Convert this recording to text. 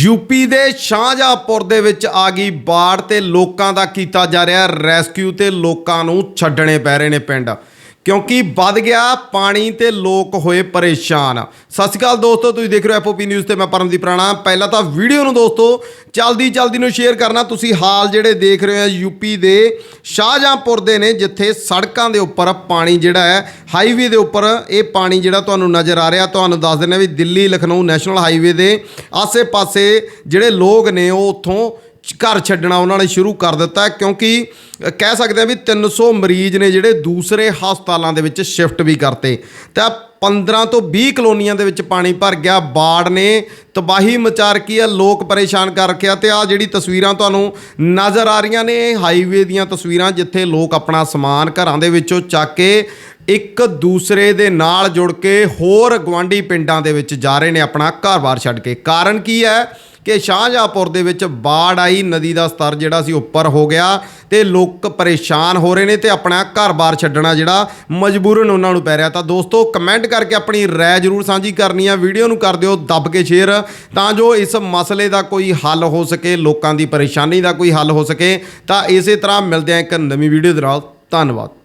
UP ਦੇ ਸ਼ਾਹਜਹਾਂਪੁਰ ਦੇ ਵਿੱਚ ਆ ਗਈ ਬਾੜ ਤੇ ਲੋਕਾਂ ਦਾ ਕੀਤਾ ਜਾ ਰਿਹਾ ਰੈਸਕਿਊ ਤੇ ਲੋਕਾਂ ਨੂੰ ਛੱਡਣੇ ਪੈ ਰਹੇ ਨੇ ਪਿੰਡ। ਕਿਉਂਕਿ ਵੱਧ ਗਿਆ, ਪਾਣੀ ਤੇ ਲੋਕ ਹੋਏ ਪਰੇਸ਼ਾਨ। ਸਤਿ ਸ਼੍ਰੀ ਅਕਾਲ ਦੋਸਤੋ, ਤੁਸੀਂ ਦੇਖ ਰਹੇ ਹੋ ਐਫਓਪੀ ਨਿਊਜ਼ ਤੇ ਮੈਂ ਪਰਮਦੀਪ ਰਾਣਾ। ਪਹਿਲਾਂ ਤਾਂ ਵੀਡੀਓ ਨੂੰ ਦੋਸਤੋ, ਜਲਦੀ ਜਲਦੀ ਨੂੰ ਸ਼ੇਅਰ ਕਰਨਾ। ਤੁਸੀਂ ਹਾਲ ਜਿਹੜੇ ਦੇਖ ਰਹੇ ਹੋ ਯੂਪੀ ਦੇ ਸ਼ਾਹਜਹਾਂਪੁਰ ਦੇ ਨੇ, ਜਿੱਥੇ ਸੜਕਾਂ ਦੇ ਉੱਪਰ ਪਾਣੀ ਜਿਹੜਾ ਹੈ, ਹਾਈਵੇ ਦੇ ਉੱਪਰ ਇਹ ਪਾਣੀ ਜਿਹੜਾ ਤੁਹਾਨੂੰ ਨਜ਼ਰ ਆ ਰਿਹਾ। ਤੁਹਾਨੂੰ ਦੱਸ ਦਿੰਦੇ ਹਾਂ ਵੀ ਦਿੱਲੀ, ਲਖਨਊ ਨੈਸ਼ਨਲ ਹਾਈਵੇ ਦੇ ਆਸੇ-ਪਾਸੇ ਜਿਹੜੇ ਲੋਕ ਨੇ, ਉਹ ਉੱਥੋਂ ਘਰ ਛੱਡਣਾ ਉਹਨਾਂ ਨੇ ਸ਼ੁਰੂ ਕਰ ਦਿੱਤਾ ਕਿਉਂਕਿ ਕਹਿ ਸਕਦੇ ਆ ਵੀ 300 ਮਰੀਜ਼ ਨੇ ਜਿਹੜੇ ਦੂਸਰੇ ਹਸਪਤਾਲਾਂ ਦੇ ਵਿੱਚ ਸ਼ਿਫਟ ਵੀ ਕਰਤੇ। ਤਾਂ 15 ਤੋਂ 20 ਕਲੋਨੀਆਂ ਦੇ ਵਿੱਚ ਪਾਣੀ ਭਰ ਗਿਆ, ਬਾੜ ਨੇ ਤਬਾਹੀ ਮਚਾ ਰੱਖੀ ਹੈ, ਲੋਕ ਪਰੇਸ਼ਾਨ ਕਰ ਰੱਖਿਆ ਤੇ ਆ ਜਿਹੜੀ ਤਸਵੀਰਾਂ ਤੁਹਾਨੂੰ ਨਜ਼ਰ ਆ ਰਹੀਆਂ ਨੇ, ਇਹ ਹਾਈਵੇ ਦੀਆਂ ਤਸਵੀਰਾਂ ਜਿੱਥੇ ਲੋਕ ਆਪਣਾ ਸਮਾਨ ਘਰਾਂ ਦੇ ਵਿੱਚੋਂ ਚੱਕ ਕੇ ਇੱਕ ਦੂਸਰੇ ਦੇ ਨਾਲ ਜੁੜ ਕੇ ਹੋਰ ਗਵਾਂਢੀ ਪਿੰਡਾਂ ਦੇ ਵਿੱਚ ਜਾ ਰਹੇ ਨੇ, ਆਪਣਾ ਘਰ-ਬਾਰ ਛੱਡ ਕੇ। ਕਾਰਨ ਕੀ ਹੈ? ਕਿ ਸ਼ਾਹਜਹਾਂਪੁਰ ਦੇ ਵਿੱਚ ਬਾੜ ਆਈ ਨਦੀ ਦਾ ਸਤਰ ਜਿਹੜਾ ਸੀ ਉੱਪਰ ਹੋ ਗਿਆ ਤੇ ਲੋਕ ਪਰੇਸ਼ਾਨ ਹੋ ਰਹੇ ਨੇ ਤੇ ਆਪਣਾ ਘਰ-ਬਾਰ ਛੱਡਣਾ ਜਿਹੜਾ ਮਜਬੂਰਨ ਉਹਨਾਂ ਨੂੰ ਪੈ ਰਿਹਾ। ਤਾਂ ਦੋਸਤੋ ਕਮੈਂਟ ਕਰਕੇ ਆਪਣੀ ਰਾਏ ਜ਼ਰੂਰ ਸਾਂਝੀ ਕਰਨੀ ਆ। ਵੀਡੀਓ ਨੂੰ ਕਰ ਦਿਓ, ਦੱਬ ਕੇ ਸ਼ੇਅਰ ਤਾਂ ਜੋ ਇਸ ਮਸਲੇ ਦਾ ਕੋਈ ਹੱਲ ਹੋ ਸਕੇ, ਲੋਕਾਂ ਦੀ ਪਰੇਸ਼ਾਨੀ ਦਾ ਕੋਈ ਹੱਲ ਹੋ ਸਕੇ। ਤਾਂ ਇਸੇ ਤਰ੍ਹਾਂ ਮਿਲਦੇ ਆ ਇੱਕ ਨਵੀਂ ਵੀਡੀਓ ਦੇ ਨਾਲ। ਧੰਨਵਾਦ।